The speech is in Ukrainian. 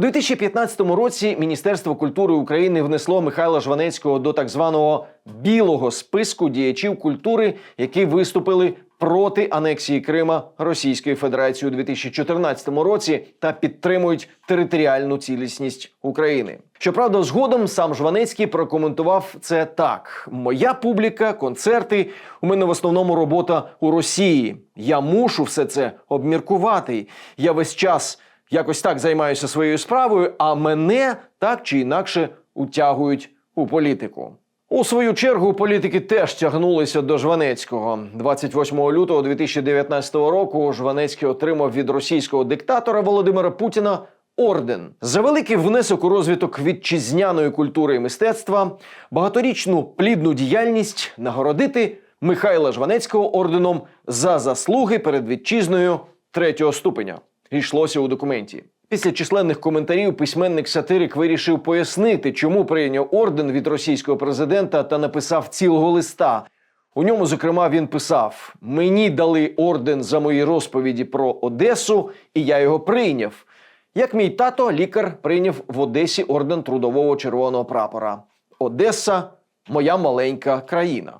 У 2015 році Міністерство культури України внесло Михайла Жванецького до так званого білого списку діячів культури, які виступили проти анексії Крима Російської Федерації у 2014 році та підтримують територіальну цілісність України. Щоправда, згодом сам Жванецький прокоментував це так: моя публіка, концерти. У мене в основному робота у Росії. Я мушу все це обміркувати. Я весь час якось так займаюся своєю справою, а мене так чи інакше утягують у політику. У свою чергу політики теж тягнулися до Жванецького. 28 лютого 2019 року Жванецький отримав від російського диктатора Володимира Путіна орден за великий внесок у розвиток вітчизняної культури і мистецтва, багаторічну плідну діяльність нагородити Михайла Жванецького орденом за заслуги перед вітчизною третього ступеня. Йшлося у документі. Після численних коментарів письменник сатирик вирішив пояснити, чому прийняв орден від російського президента та написав цілого листа. У ньому, зокрема, він писав: Мені дали орден за мої розповіді про Одесу, і я його прийняв. Як мій тато, лікар прийняв в Одесі орден трудового червоного прапора. Одеса моя маленька країна.